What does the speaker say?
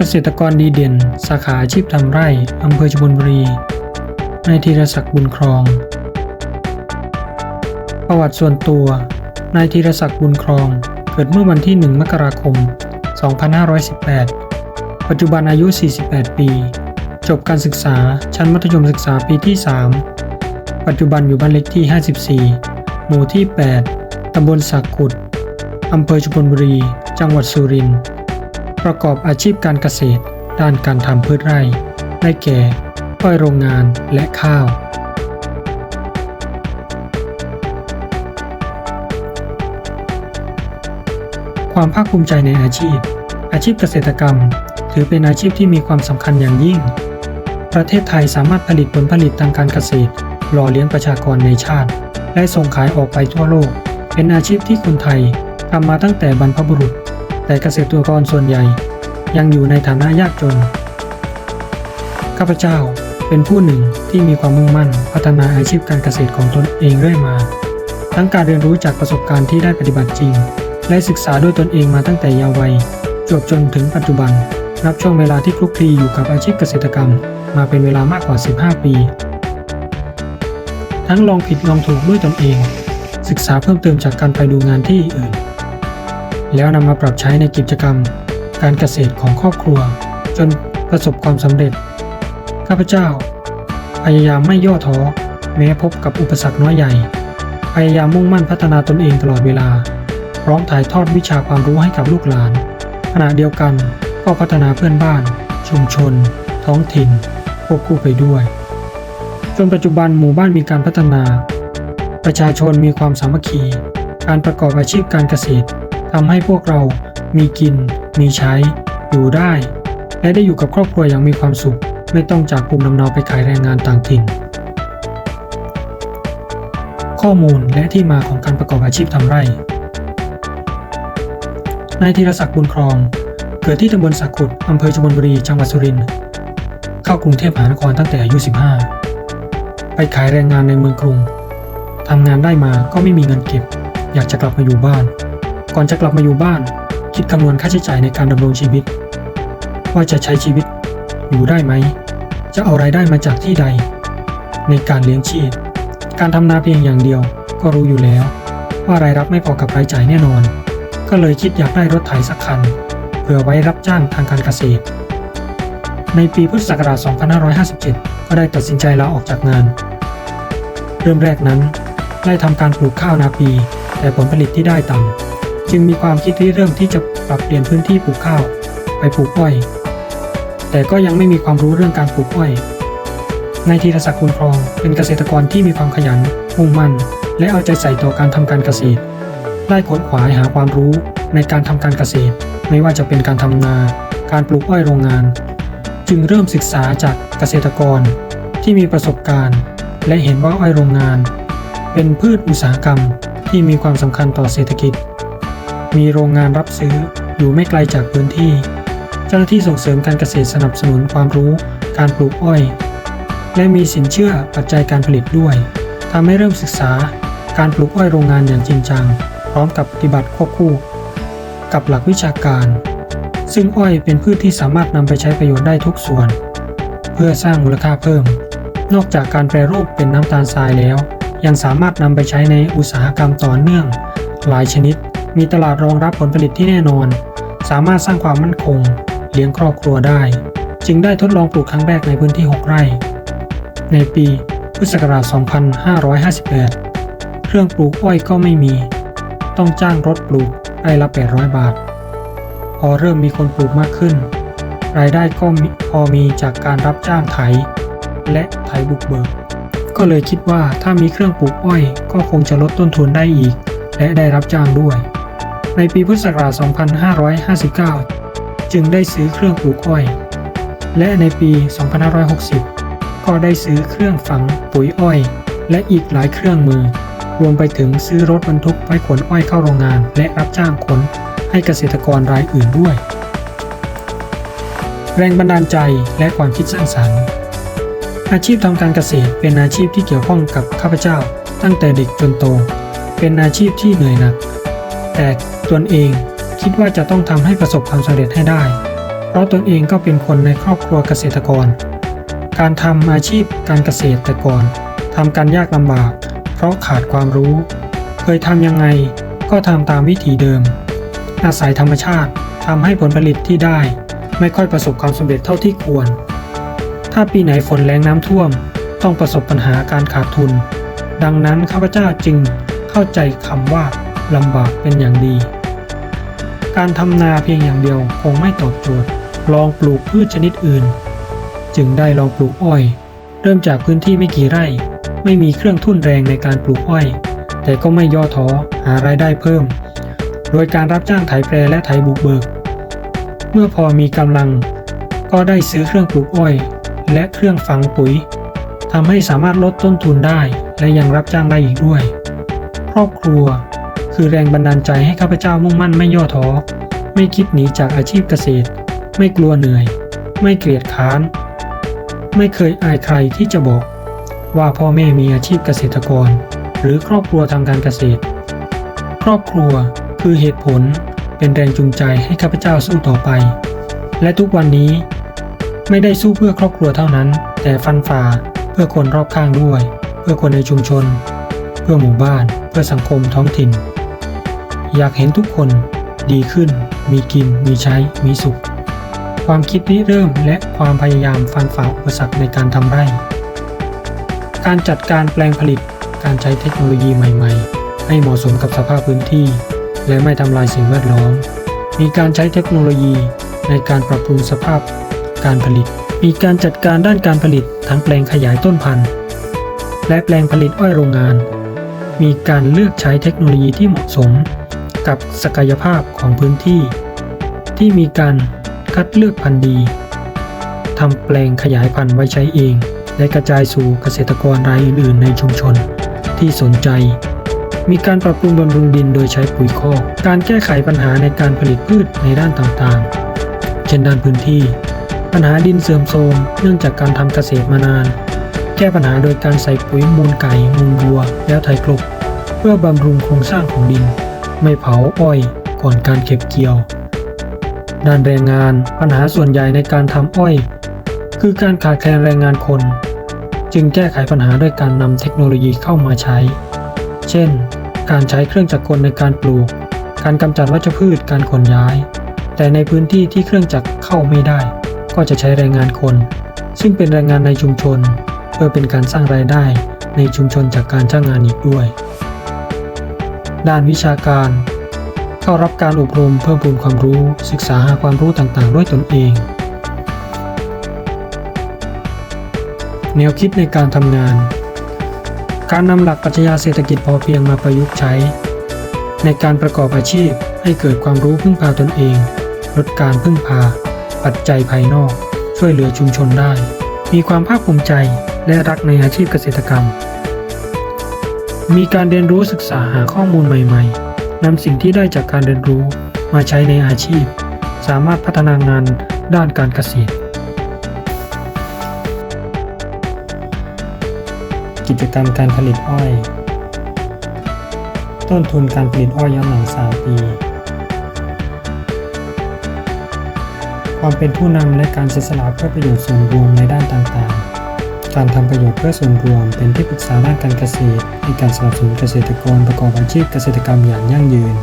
เกษตรกรดีเด่น สาขาอาชีพทำไร่อำเภอชลบุรี นายธีรศักดิ์บุญครอง ประวัติส่วนตัว นายธีรศักดิ์บุญครอง เกิดเมื่อวันที่ 1 มกราคม 2518 ปัจจุบันอายุ 48 ปี จบการศึกษาชั้นมัธยมศึกษาปีที่ 3 ปัจจุบันอยู่บ้านเล็กที่ 54 หมู่ที่ 8 ตำบลสักขุด อำเภอชุมพลบุรี จังหวัดสุรินทร์ ประกอบอาชีพการเกษตร ด้านการทำพืชไร่ ได้แก่อ้อยโรงงานและข้าว ความภาคภูมิใจในอาชีพ อาชีพเกษตรกรรม ถือเป็นอาชีพที่มีความสำคัญอย่างยิ่ง ประเทศไทยสามารถผลิตผลผลิตทางการเกษตร หล่อเลี้ยงประชากรในชาติ และส่งขายออกไปทั่วโลก เป็นอาชีพที่คนไทยทำมาตั้งแต่บรรพบุรุษ แต่เกษตรกรส่วนใหญ่ ยังอยู่ในฐานะยากจน ข้าพเจ้าเป็นผู้หนึ่งที่มีความมุ่งมั่นพัฒนาอาชีพการเกษตรของตนเองเรื่อยมา ทั้งการเรียนรู้จากประสบการณ์ที่ได้ปฏิบัติจริง และศึกษาด้วยตนเองมาตั้งแต่เยาว์วัยจวบจนถึงปัจจุบัน นับช่วงเวลาที่คลุกคลีอยู่กับอาชีพเกษตรกรรม มาเป็นเวลามากกว่า 15 ปี ทั้งลองผิดลองถูกด้วยตนเอง ศึกษาเพิ่มเติมจากการไปดูงานที่อื่น แล้วนำมาปรับใช้ในกิจกรรม การเกษตรของครอบครัว จนประสบความสำเร็จ ข้าพเจ้า พยายามไม่ย่อท้อแม้พบกับอุปสรรคน้อยใหญ่ พยายามมุ่งมั่นพัฒนาตนเองตลอดเวลา พร้อมถ่ายทอดวิชาความรู้ให้กับลูกหลาน ขณะเดียวกันก็พัฒนาเพื่อนบ้าน ชุมชน ท้องถิ่นควบคู่ไปด้วย จนปัจจุบันหมู่บ้านมีการพัฒนา ประชาชนมีความสามัคคี การประกอบอาชีพการเกษตรทำให้พวกเรามีกิน มีใช้ อยู่ได้ และได้อยู่กับครอบครัวอย่างมีความสุข ไม่ต้องจากภูมิลำเนาไปขายแรงงานต่างถิ่น ข้อมูลและที่มาของการประกอบอาชีพทำไร่นายธีรศักดิ์บุญครอง เกิดที่ตำบลสักขุดอำเภอชลบุรี จังหวัดสุรินทร์ เข้ากรุงเทพมหานครตั้งแต่อายุ 15 ไปขายแรงงานในเมืองกรุง ทำงานได้มาก็ไม่มีเงินเก็บ อยากจะกลับมาอยู่บ้าน ก่อนจะกลับมาอยู่บ้าน คิดคำนวณค่าใช้จ่ายในการดำรงชีวิต ว่าจะใช้ชีวิตอยู่ได้ไหม จะเอารายได้มาจากที่ใด ในการเลี้ยงชีพ การทำนาเพียงอย่างเดียวก็รู้อยู่แล้ว ว่ารายรับไม่พอกับรายจ่ายแน่นอน ก็เลยคิดอยากได้รถไถสักคันเพื่อไว้รับจ้างทางการเกษตร ในปีพุทธศักราช 2557 ก็ได้ตัดสินใจลาออกจากงาน เริ่มแรกนั้นได้ทำการปลูกข้าวนาปี แต่ผลผลิตที่ได้ต่ำ จึงมีความคิดที่เริ่มที่จะปรับเปลี่ยนพื้นที่ปลูกข้าวไปปลูกอ้อย แต่ก็ยังไม่มีความรู้เรื่องการปลูกอ้อยนายธีรศักดิ์คุณครองเป็นเกษตรกรที่มีความขยันมุ่งมั่น และเอาใจใส่ต่อการทำการเกษตร ได้ค้นขวายหาความรู้ในการทำการเกษตร ไม่ว่าจะเป็นการทำนา การปลูกอ้อยโรงงาน จึงเริ่มศึกษาจากเกษตรกรที่มีประสบการณ์ และเห็นว่าอ้อยโรงงาน เป็นพืชอุตสาหกรรมที่มีความสำคัญต่อเศรษฐกิจ มีโรงงานรับซื้ออยู่ไม่ไกลจากพื้นที่ เจ้าหน้าที่ส่งเสริมการเกษตรสนับสนุนความรู้การปลูกอ้อย และมีสินเชื่อปัจจัยการผลิตด้วยทำให้เริ่มศึกษาการปลูกอ้อยโรงงานอย่างจริงจัง พร้อมกับปฏิบัติควบคู่ กับหลักวิชาการ ซึ่งอ้อยเป็นพืชที่สามารถนำไปใช้ประโยชน์ได้ทุกส่วน เพื่อสร้างมูลค่าเพิ่ม นอกจากการแปรรูปเป็นน้ำตาลทรายแล้ว ยังสามารถนำไปใช้ในอุตสาหกรรมต่อเนื่อง หลายชนิด มีตลาดรองรับผลผลิตที่แน่นอน สามารถสร้างความมั่นคง เลี้ยงครอบครัวได้ จึงได้ทดลองปลูกครั้งแรกในพื้นที่ 6 ไร่ ในปีพุทธศักราช 2558 เครื่องปลูกอ้อยก็ไม่มี ต้องจ้างรถปลูกไร่ละ 800 บาท พอเริ่มมีคนปลูกมากขึ้น รายได้ก็พอมีจากการรับจ้างไถ และไถบุกเบิก ก็เลยคิดว่าถ้ามีเครื่องปลูกอ้อยก็คงจะลดต้นทุนได้อีก และได้รับจ้างด้วย ในปีพุทธศักราช 2559 จึงได้ซื้อเครื่องปลูกอ้อย และในปี 2560 ก็ได้ซื้อเครื่องฝังปุ๋ยอ้อย และอีกหลายเครื่องมือ รวมไปถึงซื้อรถบรรทุกไว้ขนอ้อยเข้าโรงงาน และรับจ้างขนให้เกษตรกรรายอื่นด้วย แรงบันดาลใจและความคิดสร้างสรรค์ อาชีพทำการเกษตรเป็นอาชีพที่เกี่ยวข้องกับข้าพเจ้า ตั้งแต่เด็กจนโต เป็นอาชีพที่เหนื่อยหนัก แต่ตนเองคิดว่าจะต้องทำให้ประสบความสำเร็จให้ได้ เพราะตนเองก็เป็นคนในครอบครัวเกษตรกร การทำอาชีพการเกษตรแต่ก่อนทำการยากลำบาก เพราะขาดความรู้ เคยทำยังไงก็ทำตามวิธีเดิม อาศัยธรรมชาติทำให้ผลผลิตที่ได้ ไม่ค่อยประสบความสำเร็จเท่าที่ควร ถ้าปีไหนฝนแรงน้ำท่วม ต้องประสบปัญหาการขาดทุน ดังนั้นข้าพเจ้าจึงเข้าใจคำว่า ลำบากเป็นอย่างดี การทำนาเพียงอย่างเดียวคงไม่ตอบโจทย์ ลองปลูกพืชชนิดอื่น จึงได้ลองปลูกอ้อย เริ่มจากพื้นที่ไม่กี่ไร่ ไม่มีเครื่องทุ่นแรงในการปลูกอ้อย แต่ก็ไม่ย่อท้อหารายได้เพิ่ม โดยการรับจ้างไถแปรและไถบุกเบิก เมื่อพอมีกำลัง ก็ได้ซื้อเครื่องปลูกอ้อย และเครื่องฝังปุ๋ยทำให้สามารถลดต้นทุนได้และยังรับจ้างได้อีกด้วย ครอบครัว คือแรงบันดาลใจให้ข้าพเจ้ามุ่งมั่นไม่ย่อท้อ ไม่คิดหนีจากอาชีพเกษตร ไม่กลัวเหนื่อย ไม่เกลียดค้าน ไม่เคยอายใครที่จะบอก ว่าพ่อแม่มีอาชีพเกษตรกร หรือครอบครัวทำการเกษตร ครอบครัวคือเหตุผลเป็นแรงจูงใจให้ข้าพเจ้าสู้ต่อไป และทุกวันนี้ ไม่ได้สู้เพื่อครอบครัวเท่านั้น แต่ฟันฝ่าเพื่อคนรอบข้างด้วย เพื่อคนในชุมชน เพื่อหมู่บ้าน เพื่อสังคมท้องถิ่น อยากเห็นทุกคนดีขึ้น มีกิน มีใช้ มีสุข ความคิดริเริ่มและความพยายามฟันฝ่าอุปสรรคในการทำไร่ การจัดการแปลงผลิต การใช้เทคโนโลยีใหม่ ๆ ให้เหมาะสมกับสภาพพื้นที่ และไม่ทำลายสิ่งแวดล้อม มีการใช้เทคโนโลยีในการปรับปรุงสภาพการผลิต มีการจัดการด้านการผลิตทั้งแปลงขยายต้นพันธุ์ และแปลงผลิตอ้อยโรงงาน มีการเลือกใช้เทคโนโลยีที่เหมาะสม กับศักยภาพของพื้นที่ ที่มีการคัดเลือกพันธุ์ดีทำแปลงขยายพันธุ์ไว้ใช้เอง และกระจายสู่เกษตรกรรายอื่น ๆ ในชุมชนที่สนใจ มีการปรับปรุงบำรุงดินโดยใช้ปุ๋ยคอก การแก้ไขปัญหาในการผลิตพืชในด้านต่างๆ เช่นด้านพื้นที่ ปัญหาดินเสื่อมโทรมเนื่องจากการทำเกษตรมานาน แก้ปัญหาโดยการใส่ปุ๋ยมูลไก่ มูลวัว แล้วไถกลบ เพื่อบำรุงโครงสร้างของดิน ไม่เผาอ้อยก่อนการเก็บเกี่ยว ด้านแรงงานปัญหาส่วนใหญ่ในการทำอ้อย คือการขาดแคลนแรงงานคน จึงแก้ไขปัญหาด้วยการนำเทคโนโลยีเข้ามาใช้ เช่น การใช้เครื่องจักรกลในการปลูก การกำจัดวัชพืชการขนย้าย แต่ในพื้นที่ที่เครื่องจักรเข้าไม่ได้ ก็จะใช้แรงงานคน ซึ่งเป็นแรงงานในชุมชน เพื่อเป็นการสร้างรายได้ในชุมชนจากการจ้างงานอีกด้วย ด้านวิชาการ เข้ารับการอบรมเพิ่มพูนความรู้ศึกษาหาความรู้ต่างๆ ด้วยตนเอง แนวคิดในการทำงาน การนำหลักปรัชญาเศรษฐกิจพอเพียงมาประยุกต์ใช้ ในการประกอบอาชีพให้เกิดความรู้พึ่งพาตนเอง ลดการพึ่งพา ปัจจัยภายนอก ช่วยเหลือชุมชนได้ มีความภาคภูมิใจและรักในอาชีพเกษตรกรรม มีการเรียนรู้ศึกษาหาข้อมูลใหม่ ๆนำสิ่งที่ได้จากการเรียนรู้มาใช้ในอาชีพ สามารถพัฒนางานด้านการเกษตร กิจกรรมการผลิตอ้อย ต้นทุนการผลิตอ้อยย้อนหลัง 3 ปี ความเป็นผู้นำและการเสียสละเพื่อประโยชน์ส่วนรวมในด้านต่างๆ การทำประโยชน์เพื่อส่วนรวม เป็นที่ปรึกษาด้านการเกษตรในการสนับสนุนเกษตรกรประกอบอาชีพเกษตรกรรมอย่างยั่งยืน